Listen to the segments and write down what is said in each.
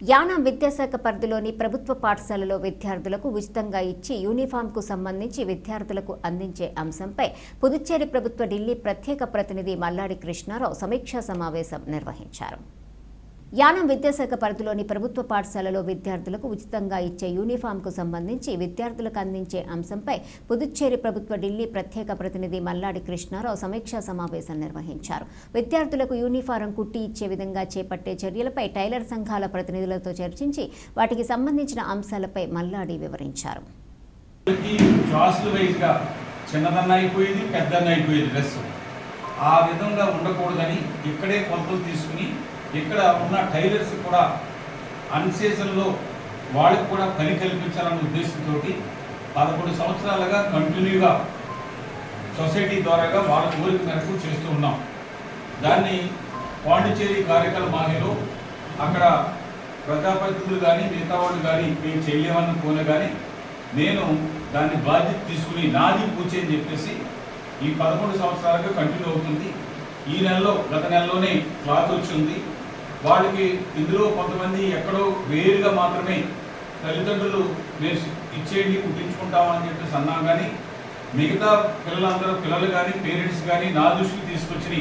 యానం విద్యాశాఖ పరిధిలోని ప్రభుత్వ పాఠశాలలో విద్యార్థులకు ఉచితంగా ఇచ్చి యూనిఫామ్కు సంబంధించి విద్యార్థులకు అందించే అంశంపై పుదుచ్చేరి ప్రభుత్వ ఢిల్లీ ప్రత్యేక ప్రతినిధి మల్లాడి కృష్ణారావు సమీక్షా సమావేశం నిర్వహించారు. యానం విద్యాశాఖ పరిధిలోని ప్రభుత్వ పాఠశాలలో విద్యార్థులకు ఉచితంగా ఇచ్చే యూనిఫామ్కు సంబంధించి విద్యార్థులకు అందించే అంశంపై పుదుచ్చేరి ప్రభుత్వ ఢిల్లీ ప్రత్యేక ప్రతినిధి మల్లాడి కృష్ణారావు సమీక్షా సమావేశం నిర్వహించారు. విద్యార్థులకు యూనిఫారం కుట్టి ఇచ్చే విధంగా చేపట్టే చర్యలపై టైలర్ సంఘాల ప్రతినిధులతో చర్చించి వాటికి సంబంధించిన అంశాలపై మల్లాడి వివరించారు. చిన్నదన్న అయిపోయేది పెద్దన్న అయిపోయేది డ్రెస్ ఆ విధంగా ఉండకూడదని ఇక్కడే కొలతలు తీసుకుని ఇక్కడ ఉన్న టైలర్స్ కూడా అన్సీజన్లో వాళ్ళకి కూడా పని కల్పించాలన్న ఉద్దేశంతో పదకొండు సంవత్సరాలుగా కంటిన్యూగా సొసైటీ ద్వారాగా వాళ్ళ కోరిక మేరకు చేస్తూ ఉన్నాం. దాన్ని పాండిచేరి కార్యక్రమ మాహిలో అక్కడ ప్రజాప్రతినిధులు కానీ మిగతా వాళ్ళు కానీ మేము చేయలేమని పోనే కానీ నేను దాన్ని బాధ్యత తీసుకుని నాది పూచి అని చెప్పేసి ఈ పదకొండు సంవత్సరాలుగా కంటిన్యూ అవుతుంది. ఈ నెలలో గత నెలలోనే క్లాత్ వచ్చింది. వాళ్ళకి ఇందులో కొంతమంది ఎక్కడో వేరుగా మాత్రమే తల్లిదండ్రులు మేము ఇచ్చేయండి కుట్టించుకుంటామని చెప్పేసి అన్నాం కానీ మిగతా పిల్లలందరూ పిల్లలు కానీ పేరెంట్స్ కానీ నా దృష్టికి తీసుకొచ్చి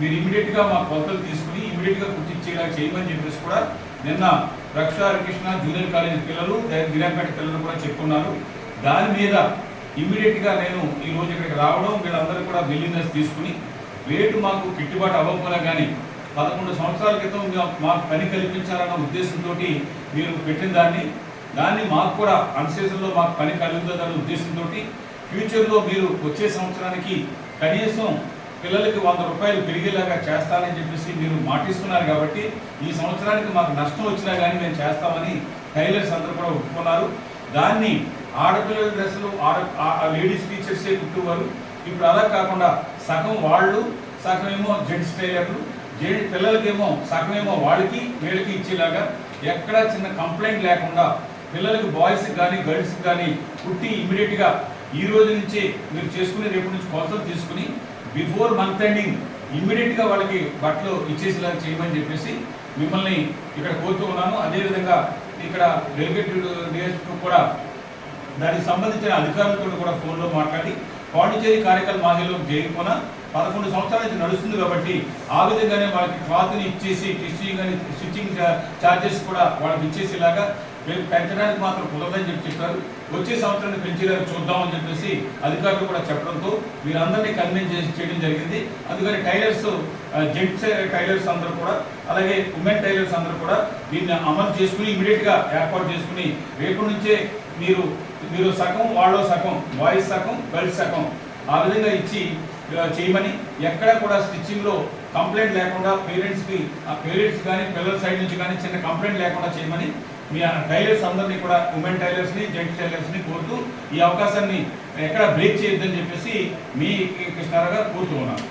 మీరు ఇమీడియట్గా మా కొలతలు తీసుకుని ఇమీడియట్గా కుట్టించేలా చేయమని చెప్పేసి కూడా నిన్న రక్ష హరికృష్ణ జూనియర్ కాలేజ్ పిల్లలు గిరాంపేట పిల్లలు కూడా చెప్పుకున్నారు. దాని మీద ఇమీడియట్గా నేను ఈ రోజు ఇక్కడికి రావడం వీళ్ళందరూ కూడా విల్లినెస్ తీసుకుని రేటు మాకు గిట్టుబాటు అవ్వకుండా కానీ పదకొండు సంవత్సరాల క్రితం మాకు పని కల్పించాలన్న ఉద్దేశంతో మీరు పెట్టిన దాన్ని. దాన్ని మాకు కూడా అన్సీజన్లో మాకు పని కలుగుతుందన్న ఉద్దేశంతో ఫ్యూచర్లో మీరు వచ్చే సంవత్సరానికి కనీసం పిల్లలకి వంద రూపాయలు పెరిగేలాగా చేస్తానని చెప్పేసి మీరు మాటిస్తున్నారు కాబట్టి ఈ సంవత్సరానికి మాకు నష్టం వచ్చినా కానీ మేము చేస్తామని టైలర్స్ అందరూ కూడా ఒప్పుకున్నారు. దాన్ని ఆడపిల్లల డ్రెస్సులు ఆడ లేడీస్ టీచర్సే కుట్టువారు. ఇప్పుడు అలా కాకుండా సగం వాళ్ళు సగమేమో జెంట్స్ టైలర్లు జే పిల్లలకేమో సగమేమో వాళ్ళకి వీళ్ళకి ఇచ్చేలాగా ఎక్కడా చిన్న కంప్లైంట్ లేకుండా పిల్లలకి బాయ్స్కి కానీ గర్ల్స్కి కానీ పుట్టి ఇమీడియట్గా ఈ రోజు నుంచే మీరు చేసుకుని రేపు నుంచి కొలతలు తీసుకుని బిఫోర్ మంత్ ఎండింగ్ ఇమ్మీడియట్గా వాళ్ళకి బట్టలు ఇచ్చేసేలా చేయమని చెప్పేసి మిమ్మల్ని ఇక్కడ కోరుతూ ఉన్నాను. అదేవిధంగా ఇక్కడ డెలిగేటెడ్ కూడా దానికి సంబంధించిన అధికారులతో కూడా ఫోన్లో మాట్లాడి పాండిచేరి కార్యక్రమ మాహిలో చేయకపోయినా పదకొండు సంవత్సరాల నుంచి నడుస్తుంది కాబట్టి ఆ విధంగానే వాళ్ళకి క్లాత్ని ఇచ్చేసి స్టిచ్చింగ్ అని స్టిచ్చింగ్ ఛార్జెస్ కూడా వాళ్ళకి ఇచ్చేసేలాగా పెంచడానికి మాత్రం కుదరదని చెప్పి చెప్పారు. వచ్చే సంవత్సరాన్ని పెంచేలాగా చూద్దామని చెప్పేసి అధికారులు కూడా చెప్పడంతో వీరందరినీ కన్విన్స్ చేసి చేయడం జరిగింది. అందుకని టైలర్స్ జెంట్స్ టైలర్స్ అందరూ కూడా అలాగే ఉమెన్ టైలర్స్ అందరూ కూడా దీన్ని అమలు చేసుకుని ఇమీడియట్గా ఏర్పాటు చేసుకుని రేపు నుంచే మీరు మీరు సగం వాళ్ళు సగం బాయ్స్ సగం గర్ల్స్ సగం ఆ విధంగా ఇచ్చి చేయమని ఎక్కడ కూడా స్టిచ్చింగ్లో కంప్లైంట్ లేకుండా పేరెంట్స్కి ఆ పేరెంట్స్ కానీ పిల్లల సైడ్ నుంచి కానీ చిన్న కంప్లైంట్ లేకుండా చేయమని మీ ఆ టైలర్స్ అందరినీ కూడా ఉమెన్ టైలర్స్ని జెంట్స్ టైలర్స్ని కోరుతూ ఈ అవకాశాన్ని ఎక్కడ బ్రేక్ చేయొద్దని చెప్పేసి మీ కృష్ణారావు గారు కోరుతూ ఉన్నాను